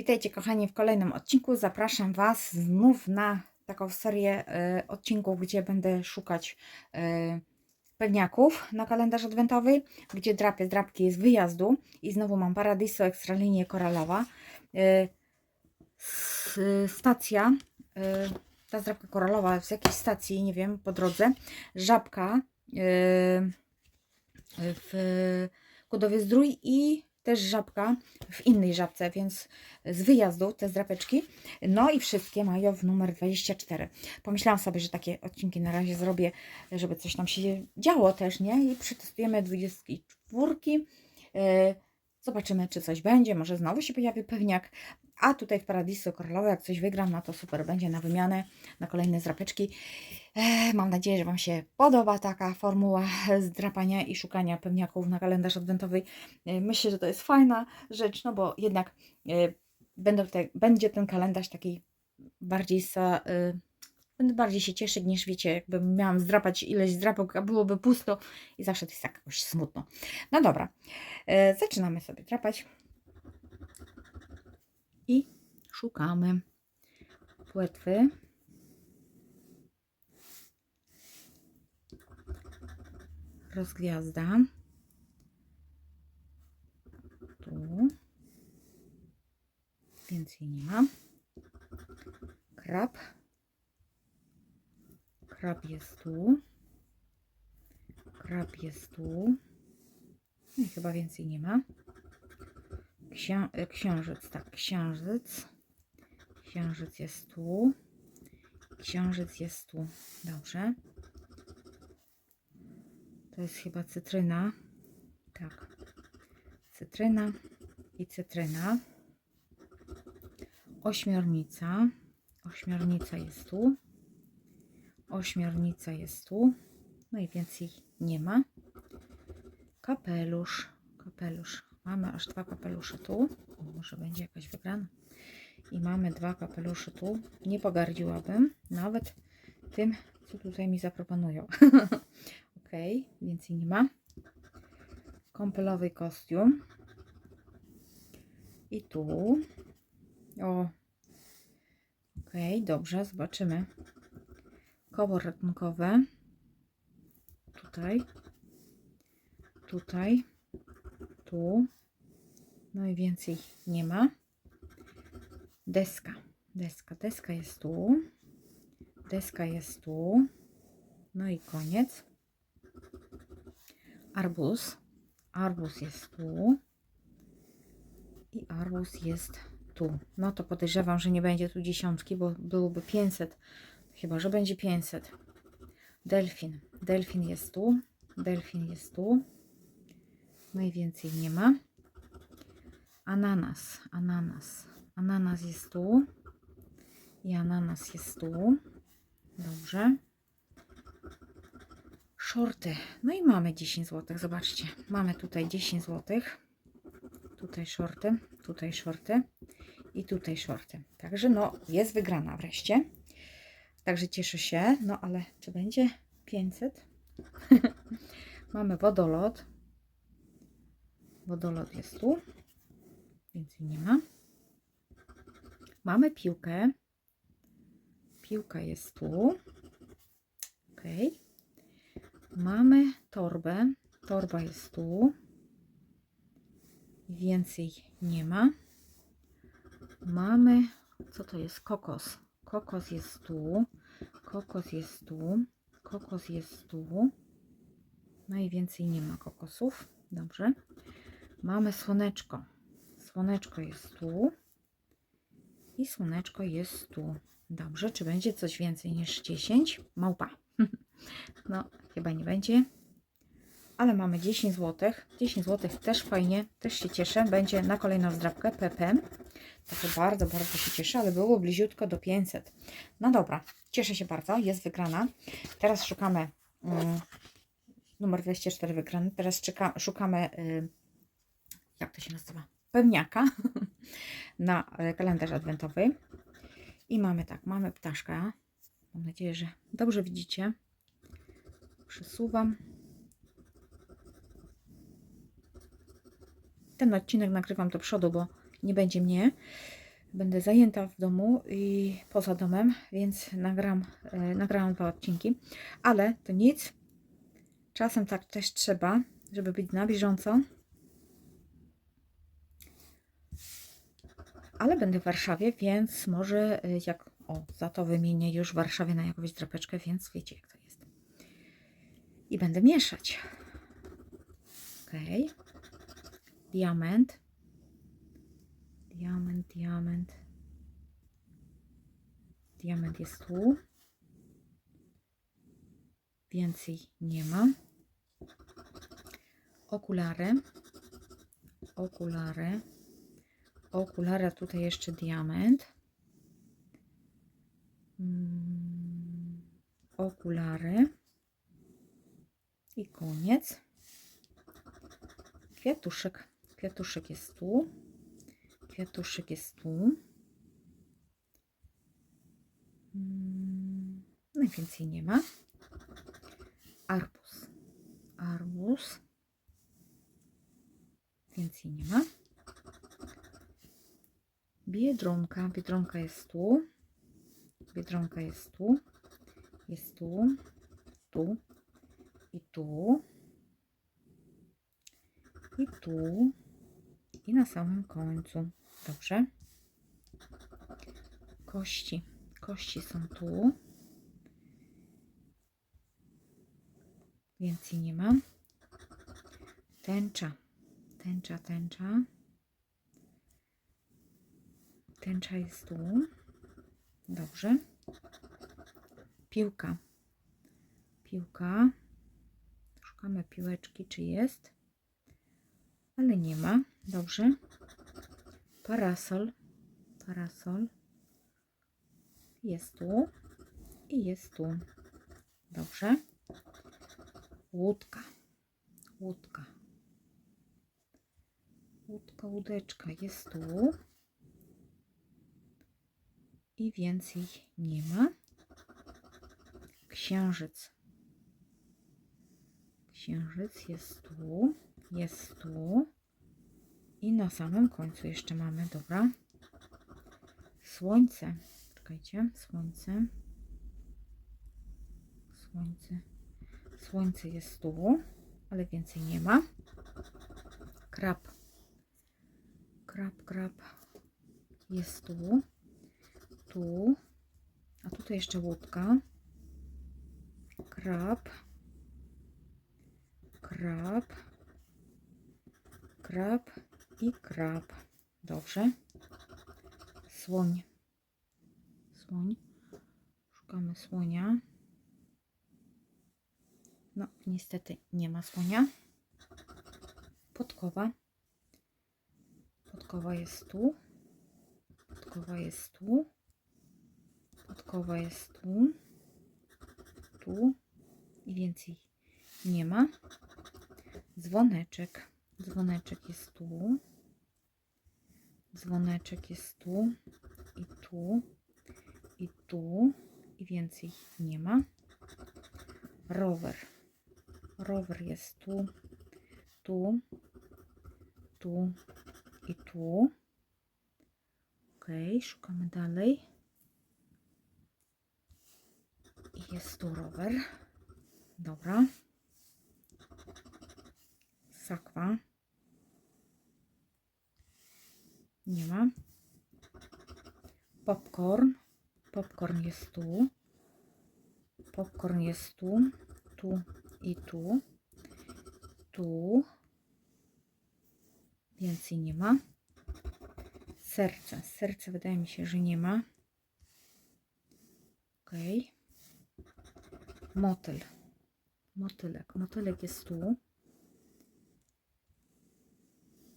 Witajcie kochani w kolejnym odcinku. Zapraszam Was znów na taką serię e, odcinków, gdzie będę szukać e, pewniaków na kalendarz adwentowy, gdzie drapię drapki z wyjazdu i znowu mam Paradiso Ekstralinię Koralowa. E, s, stacja, e, ta drapka koralowa z jakiejś stacji, nie wiem, po drodze. Żabka e, w Kudowie Zdrój i też żabka w innej żabce, więc z wyjazdu te zdrapeczki. No i wszystkie mają w numer 24. Pomyślałam sobie, że takie odcinki na razie zrobię, żeby coś tam się działo też, nie? I przetestujemy 24. Yy, Zobaczymy, czy coś będzie. Może znowu się pojawi pewniak. A tutaj w Paradiso Koralowe, jak coś wygram, no to super będzie na wymianę, na kolejne zdrapeczki. E, Mam nadzieję, że Wam się podoba taka formuła zdrapania i szukania pewniaków na kalendarz adwentowy. E, Myślę, że to jest fajna rzecz, no bo jednak e, będą te, będzie ten kalendarz taki bardziej sa, e, będę bardziej się cieszyć niż wiecie, jakby miałam zdrapać ileś zdrapek, a byłoby pusto i zawsze to jest tak jakoś smutno. No dobra, e, zaczynamy sobie drapać i szukamy płetwy. Rozgwiazda. Tu. Więcej nie ma. Krab. Krab jest tu. Krab jest tu. I chyba więcej nie ma. Księ e, księżyc, tak, księżyc. Księżyc jest tu. Księżyc jest tu. Dobrze. To jest chyba cytryna. Tak. Cytryna i cytryna. Ośmiornica. Ośmiornica jest tu. Ośmiornica jest tu. No i więcej nie ma. Kapelusz. Kapelusz. Mamy aż dwa kapelusze tu. O, Może będzie jakaś wygrana. I mamy dwa kapelusze tu. Nie pogardziłabym nawet tym, co tutaj mi zaproponują. ok, więcej nie ma. Kąpelowy kostium. I tu. O. Ok, dobrze, zobaczymy. Koło ratunkowe. Tutaj. Tutaj. Tu. No i więcej nie ma. Deska. Deska. Deska jest tu. Deska jest tu. No i koniec. Arbuz. Arbuz jest tu. I arbuz jest tu. No to podejrzewam, że nie będzie tu dziesiątki, bo byłoby 500. Chyba, że będzie 500. Delfin. Delfin jest tu. Delfin jest tu. No i więcej nie ma. Ananas. Ananas. Ananas jest tu. I ananas jest tu. Dobrze. Shorty. No i mamy 10 zł. Zobaczcie. Mamy tutaj 10 zł. Tutaj shorty. Tutaj shorty. I tutaj shorty. Także no, jest wygrana wreszcie. Także cieszę się. No ale czy będzie 500? mamy wodolot. Wodolot jest tu. Więcej nie ma. Mamy piłkę. Piłka jest tu. Ok. Mamy torbę. Torba jest tu. Więcej nie ma. Mamy, co to jest? Kokos. Kokos jest tu. Kokos jest tu. Kokos jest tu. No i więcej nie ma kokosów. Dobrze. Mamy słoneczko. Słoneczko jest tu. I słoneczko jest tu. Dobrze, czy będzie coś więcej niż 10? Małpa. No, chyba nie będzie. Ale mamy 10 zł. 10 zł też fajnie, też się cieszę. Będzie na kolejną zdrabkę PP. Także bardzo, bardzo się cieszę, ale było bliziutko do 500. No dobra, cieszę się bardzo, jest wygrana. Teraz szukamy mm, numer 24 wygrany. Teraz czeka, szukamy, y, jak to się nazywa? Pewniaka na y, kalendarz adwentowy. I mamy tak, mamy ptaszka. Mam nadzieję, że dobrze widzicie. Przesuwam. Ten odcinek nagrywam do przodu, bo nie będzie mnie. Będę zajęta w domu i poza domem, więc nagram, e, nagrałam dwa odcinki, ale to nic. Czasem tak też trzeba, żeby być na bieżąco. Ale będę w Warszawie, więc może y, jak. O, za to wymienię już w Warszawie na jakąś drapeczkę, więc wiecie jak to jest. I będę mieszać. Ok. Diament. Diament, diament. Diament jest tu. Więcej nie ma. Okulary. Okulary. Okulary, tutaj jeszcze diament. Mm, Okulary. I koniec. Kwiatuszek. Kwiatuszek jest tu. Kwiatuszek jest tu. Mm, No i więcej nie ma. Arbuz. Arbuz. Więcej nie ma. Biedronka. Biedronka jest tu. Biedronka jest tu. Jest tu. Tu. I tu. I tu. I na samym końcu. Dobrze. Kości. Kości są tu. Więcej nie ma. Tęcza. Tęcza, tęcza. Tęcza jest tu. Dobrze. Piłka. Piłka. Szukamy piłeczki, czy jest. Ale nie ma. Dobrze. Parasol. Parasol. Jest tu. I jest tu. Dobrze. Łódka. Łódka. Łódka, łódeczka jest tu. I więcej nie ma. Księżyc. Księżyc jest tu. Jest tu. I na samym końcu jeszcze mamy, dobra. Słońce. Czekajcie, słońce. Słońce. Słońce jest tu, ale więcej nie ma. Krab. Krab, krab jest tu. Tu. A tutaj jeszcze łódka. Krab. Krab. Krab i krab. Dobrze. Słoń. Słoń. Szukamy słonia. No, niestety nie ma słonia. Podkowa. Podkowa jest tu. Podkowa jest tu. Podkowa jest tu. Tu. I więcej nie ma. Dzwoneczek. Dzwoneczek jest tu. Dzwoneczek jest tu. I tu. I tu. I więcej nie ma. Rower. Rower jest tu. Tu. Tu. I tu. Ok, szukamy dalej. I jest tu rower. Dobra. Sakwa. Nie ma. Popcorn. Popcorn jest tu. Popcorn jest tu. Tu i tu. Tu. Więcej nie ma. Serce. Serce wydaje mi się, że nie ma. Ok. Motyl. Motylek. Motylek jest tu.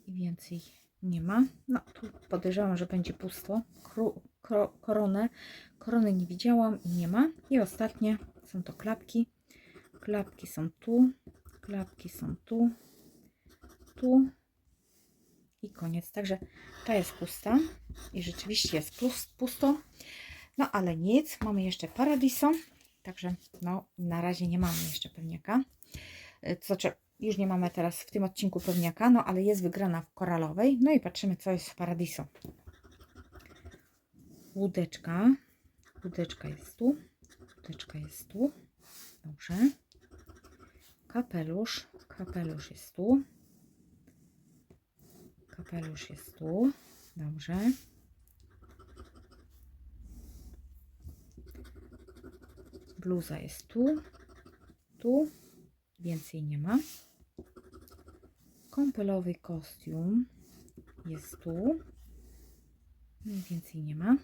I więcej nie ma. No, tu podejrzewam, że będzie pusto. Kru, kro, koronę. Korony nie widziałam i nie ma. I ostatnie są to klapki. Klapki są tu. Klapki są tu. Tu. I koniec. Także ta jest pusta. I rzeczywiście jest pusto. No ale nic. Mamy jeszcze paradiso. Także no na razie nie mamy jeszcze pewniaka. Y, Co już nie mamy teraz w tym odcinku pewniaka, no ale jest wygrana w koralowej. No i patrzymy, co jest w paradiso. Łódeczka. Łódeczka jest tu. Łódeczka jest tu. Dobrze. Kapelusz. Kapelusz jest tu. Kapelusz jest tu. Dobrze. Bluza jest tu. Tu. Więcej nie ma. Kąpelowy kostium jest tu. No więcej nie ma.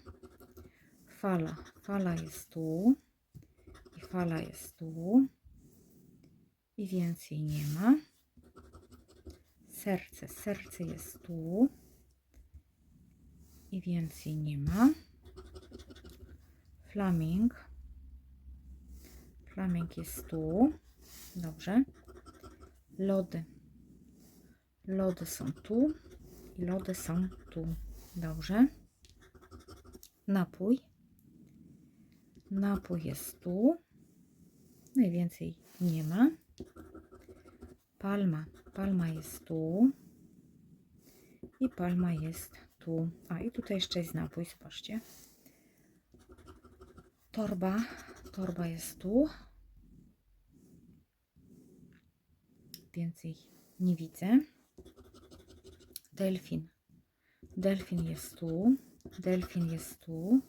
Fala. Fala jest tu. I fala jest tu. I więcej nie ma. Serce. Serce jest tu. I więcej nie ma. Flaming. Flaming jest tu. Dobrze. Lody. Lody są tu. I lody są tu. Dobrze. Napój. Napój jest tu. Najwięcej nie ma. Palma. Palma jest tu. I palma jest tu. A i tutaj jeszcze jest napój, zobaczcie. Torba. Torba jest tu. Więcej nie widzę. Delfin. Delfin jest tu. Delfin jest tu.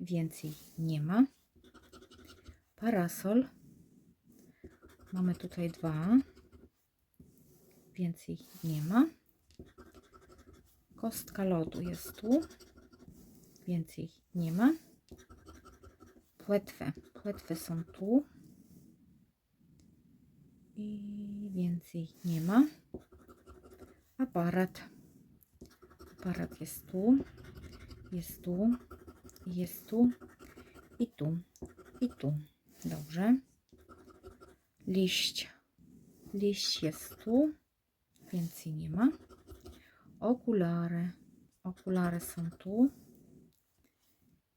Więcej nie ma. Parasol. Mamy tutaj dwa. Więcej nie ma. Kostka lodu jest tu. Więcej nie ma. Płetwy. Płetwy są tu. I więcej nie ma. Aparat. Aparat jest tu. Jest tu. Jest tu. I tu. I tu. Dobrze. Liść. Liść jest tu. Więcej nie ma. Okulary. Okulary są tu.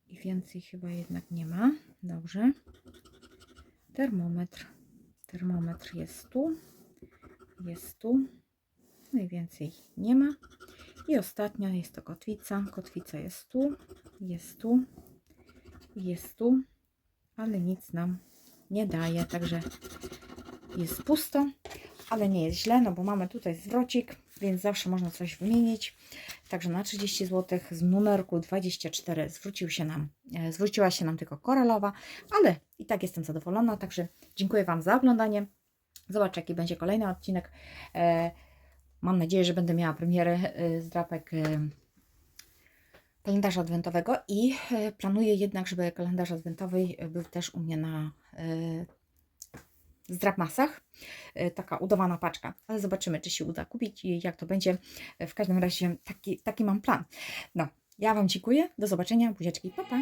I więcej chyba jednak nie ma. Dobrze. Termometr. Termometr jest tu. Jest tu. Najwięcej nie ma. I ostatnia jest to kotwica. Kotwica jest tu. Jest tu. Jest tu. Ale nic nam nie daje. Także jest pusto. Ale nie jest źle, no bo mamy tutaj zwrocik, więc zawsze można coś wymienić. Także na 30 zł z numerku 24 zwrócił się nam, e, zwróciła się nam tylko koralowa, ale i tak jestem zadowolona. Także dziękuję Wam za oglądanie. Zobaczę, jaki będzie kolejny odcinek. E, Mam nadzieję, że będę miała premierę e, z drapek e, kalendarza adwentowego i planuję jednak, żeby kalendarz adwentowy był też u mnie na zdrapmasach. Taka udawana paczka, ale zobaczymy, czy się uda kupić i jak to będzie. W każdym razie taki, taki mam plan. No, ja Wam dziękuję. Do zobaczenia. Buziaczki. Pa, pa.